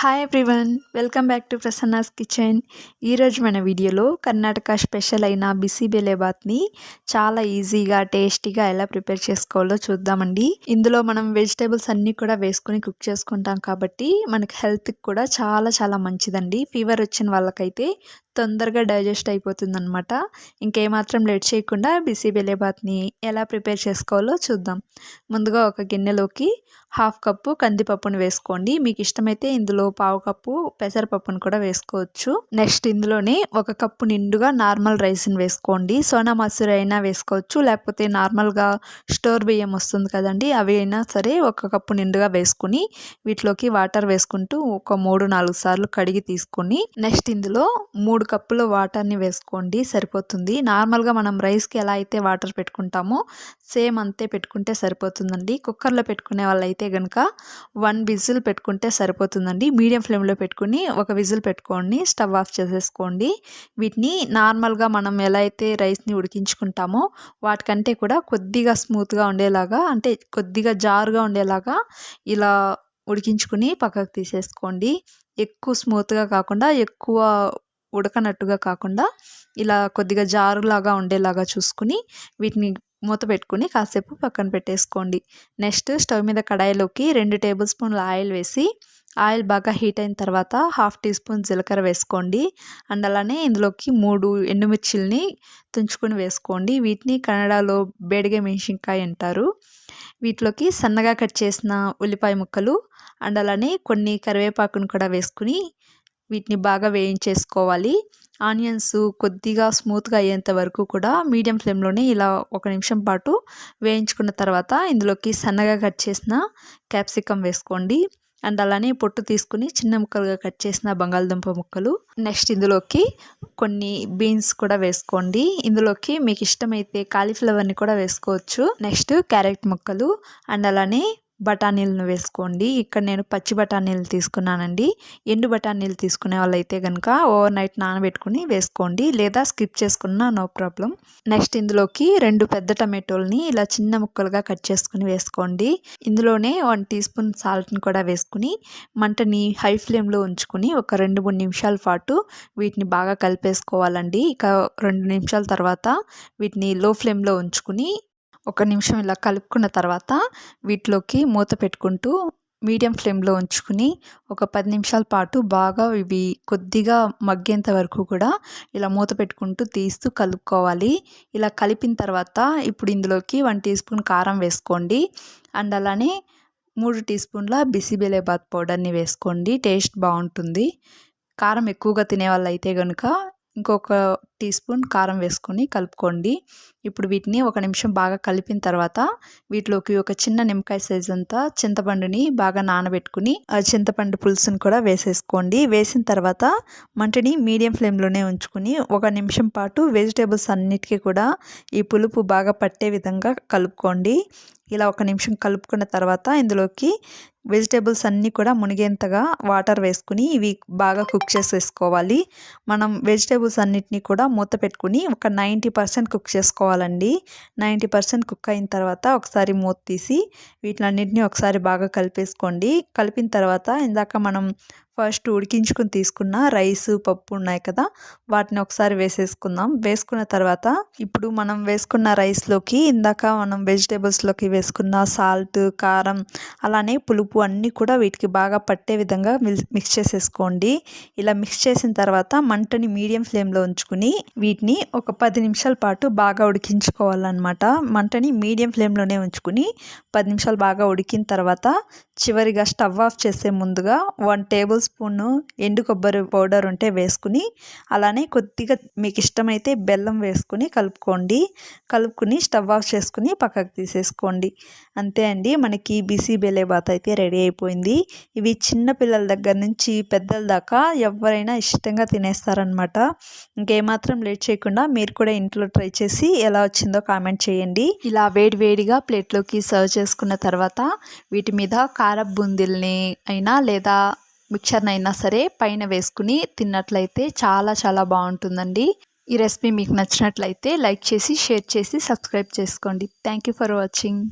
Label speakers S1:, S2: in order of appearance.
S1: Hi everyone welcome back to Prasanna's kitchen ఈరోజు మన వీడియోలో కర్ణాటక స్పెషల్ అయిన బిసిబెలేబాత్ని చాలా ఈజీగా టేస్టీగా ఎలా ప్రిపేర్ చేసుకోవాలో చూద్దామండి. ఇందులో మనం వెజిటేబుల్స్ అన్నీ కూడా వేసుకొని కుక్ చేసుకుంటాం కాబట్టి మనకి హెల్త్కి కూడా చాలా చాలా మంచిదండి. ఫీవర్ వచ్చిన వాళ్ళకైతే తొందరగా డైజెస్ట్ అయిపోతుంది అనమాట ఇంకేమాత్రం లేట్ చేయకుండా బిసిబెలేబాత్ని ఎలా ప్రిపేర్ చేసుకోవాలో చూద్దాం. ముందుగా ఒక గిన్నెలోకి హాఫ్ కప్పు కందిపప్పును వేసుకోండి. మీకు ఇష్టమైతే ఇందులో పావు కప్పు పెసరపప్పును కూడా వేసుకోవచ్చు. నెక్స్ట్ ఇందులోనే ఒక కప్పు నిండుగా నార్మల్ రైస్ని వేసుకోండి. సోనా మసూరి అయినా వేసుకోవచ్చు. లేకపోతే నార్మల్గా స్టోర్ బియ్యం వస్తుంది కదండి అవి అయినా సరే ఒక కప్పు నిండుగా వేసుకుని వీటిలోకి వాటర్ వేసుకుంటూ ఒక మూడు నాలుగు సార్లు కడిగి తీసుకొని నెక్స్ట్ ఇందులో మూడు కప్పుల వాటర్ని వేసుకోండి. సరిపోతుంది. నార్మల్గా మనం రైస్కి ఎలా అయితే వాటర్ పెట్టుకుంటామో సేమ్ అంతే పెట్టుకుంటే సరిపోతుందండి. కుక్కర్లో పెట్టుకునే వాళ్ళైతే అయితే కనుక వన్ విజిల్ పెట్టుకుంటే సరిపోతుందండి. మీడియం ఫ్లేమ్లో పెట్టుకుని ఒక విజిల్ పెట్టుకోండి. స్టవ్ ఆఫ్ చేసేసుకోండి. వీటిని నార్మల్గా మనం ఎలా అయితే రైస్ని ఉడికించుకుంటామో వాటికంటే కూడా కొద్దిగా స్మూత్గా ఉండేలాగా అంటే కొద్దిగా జారుగా ఉండేలాగా ఇలా ఉడికించుకుని పక్కకు తీసేసుకోండి. ఎక్కువ స్మూత్గా కాకుండా ఎక్కువ ఉడకనట్టుగా కాకుండా ఇలా కొద్దిగా జారులాగా ఉండేలాగా చూసుకుని వీటిని మూత పెట్టుకుని కాసేపు పక్కన పెట్టేసుకోండి. నెక్స్ట్ స్టవ్ మీద కడాయిలోకి రెండు టేబుల్ స్పూన్ల ఆయిల్ వేసి ఆయిల్ బాగా హీట్ అయిన తర్వాత హాఫ్ టీ స్పూన్ జీలకర్ర వేసుకోండి. అండ్ అలానే ఇందులోకి మూడు ఎండుమిర్చిల్ని తుంచుకొని వేసుకోండి. వీటిని కన్నడలో బేడిగే మెంషింకాయ అంటారు. వీటిలోకి సన్నగా కట్ చేసిన ఉల్లిపాయ ముక్కలు అండ్ అలానే కొన్ని కరివేపాకును కూడా వేసుకుని వీటిని బాగా వేయించేసుకోవాలి. ఆనియన్స్ కొద్దిగా స్మూత్గా అయ్యేంత వరకు కూడా మీడియం ఫ్లేమ్లోనే ఇలా ఒక నిమిషం పాటు వేయించుకున్న తర్వాత ఇందులోకి సన్నగా కట్ చేసిన క్యాప్సికమ్ వేసుకోండి. అండ్ అలానే పొట్టు తీసుకుని చిన్న ముక్కలుగా కట్ చేసిన బంగాళదుంప ముక్కలు. నెక్స్ట్ ఇందులోకి కొన్ని బీన్స్ కూడా వేసుకోండి. ఇందులోకి మీకు ఇష్టమైతే కాలీఫ్లవర్ని కూడా వేసుకోవచ్చు. నెక్స్ట్ క్యారెట్ ముక్కలు. అండ్ అలానే బఠానీలను వేసుకోండి. ఇక్కడ నేను పచ్చి బఠానీలు తీసుకున్నానండి. ఎండు బఠానీలు తీసుకునే వాళ్ళైతే కనుక ఓవర్ నైట్ నానబెట్టుకుని వేసుకోండి. లేదా స్కిప్ చేసుకున్న నో ప్రాబ్లం. నెక్స్ట్ ఇందులోకి రెండు పెద్ద టమాటోల్ని ఇలా చిన్న ముక్కలుగా కట్ చేసుకుని వేసుకోండి. ఇందులోనే వన్ టీ స్పూన్ సాల్ట్ని కూడా వేసుకుని మంటని హై ఫ్లేమ్లో ఉంచుకుని ఒక రెండు మూడు నిమిషాల పాటు వీటిని బాగా కలిపేసుకోవాలండి. ఇక రెండు నిమిషాల తర్వాత వీటిని లో ఫ్లేమ్లో ఉంచుకుని ఒక నిమిషం ఇలా కలుపుకున్న తర్వాత వీటిలోకి మూత పెట్టుకుంటూ మీడియం ఫ్లేమ్లో ఉంచుకుని ఒక పది నిమిషాల పాటు బాగా ఇవి కొద్దిగా మగ్గేంత వరకు కూడా ఇలా మూత పెట్టుకుంటూ తీస్తూ కలుపుకోవాలి. ఇలా కలిపిన తర్వాత ఇప్పుడు ఇందులోకి వన్ టీ స్పూన్ కారం వేసుకోండి. అండ్ అలానే మూడు టీ స్పూన్ల బిసిబెలేబాత్ పౌడర్ని వేసుకోండి. టేస్ట్ బాగుంటుంది. కారం ఎక్కువగా తినే వాళ్ళు అయితే కనుక ఇంకొక టీ స్పూన్ కారం వేసుకొని కలుపుకోండి. ఇప్పుడు వీటిని ఒక నిమిషం బాగా కలిపిన తర్వాత వీటిలోకి ఒక చిన్న నిమ్మకాయ సైజ్ అంతా చింతపండుని బాగా నానబెట్టుకుని ఆ చింతపండు పులుసుని కూడా వేసేసుకోండి. వేసిన తర్వాత మంటని మీడియం ఫ్లేమ్లోనే ఉంచుకుని ఒక నిమిషం పాటు వెజిటేబుల్స్ అన్నిటికీ కూడా ఈ పులుపు బాగా పట్టే విధంగా కలుపుకోండి. ఇలా ఒక నిమిషం కలుపుకున్న తర్వాత ఇందులోకి వెజిటేబుల్స్ అన్నీ కూడా మునిగేంతగా వాటర్ వేసుకుని ఇవి బాగా కుక్ చేసేసుకోవాలి. మనం వెజిటేబుల్స్ అన్నిటినీ కూడా మూత పెట్టుకుని ఒక నైంటీ పర్సెంట్ కుక్ చేసుకోవాలండి. నైంటీ పర్సెంట్ కుక్ అయిన తర్వాత ఒకసారి మూత తీసి వీటిలన్నింటినీ ఒకసారి బాగా కలిపేసుకోండి. కలిపిన తర్వాత ఇందాక మనం ఫస్ట్ ఉడికించుకుని తీసుకున్న రైస్ పప్పు ఉన్నాయి కదా వాటిని ఒకసారి వేసేసుకుందాం. వేసుకున్న తర్వాత ఇప్పుడు మనం వేసుకున్న రైస్లోకి ఇందాక మనం వెజిటేబుల్స్లోకి వేసుకున్న సాల్ట్ కారం అలానే పులుపు అన్నీ కూడా వీటికి బాగా పట్టే విధంగా మిక్స్ చేసేసుకోండి. ఇలా మిక్స్ చేసిన తర్వాత మంటని మీడియం ఫ్లేమ్లో ఉంచుకుని వీటిని ఒక పది నిమిషాల పాటు బాగా ఉడికించుకోవాలన్నమాట. మంటని మీడియం ఫ్లేమ్లోనే ఉంచుకుని పది నిమిషాలు బాగా ఉడికిన తర్వాత చివరిగా స్టవ్ ఆఫ్ చేసే ముందుగా వన్ టేబుల్ స్పూను ఎండు కొబ్బరి పౌడర్ ఉంటే వేసుకుని అలానే కొద్దిగా మీకు ఇష్టమైతే బెల్లం వేసుకుని కలుపుకోండి. కలుపుకుని స్టవ్ ఆఫ్ చేసుకుని పక్కకు తీసేసుకోండి. అంతే అండి మనకి బీసీ బెలేబాత్ అయితే రెడీ అయిపోయింది. ఇవి చిన్న పిల్లల దగ్గర నుంచి పెద్దల దాకా ఎవరైనా ఇష్టంగా తినేస్తారనమాట ఇంకేమాత్రం లేట్ చేయకుండా మీరు కూడా ఇంట్లో ట్రై చేసి ఎలా వచ్చిందో కామెంట్ చేయండి. ఇలా వేడి వేడిగా ప్లేట్లోకి సర్వ్ చేసుకున్న తర్వాత వీటి మీద కార బూందీల్ని అయినా లేదా మిక్చర్నైనా సరే పైన వేసుకుని తిన్నట్లయితే చాలా చాలా బాగుంటుందండి. ఈ రెసిపీ మీకు నచ్చినట్లయితే లైక్ చేసి షేర్ చేసి సబ్స్క్రైబ్ చేసుకోండి. Thank you for watching.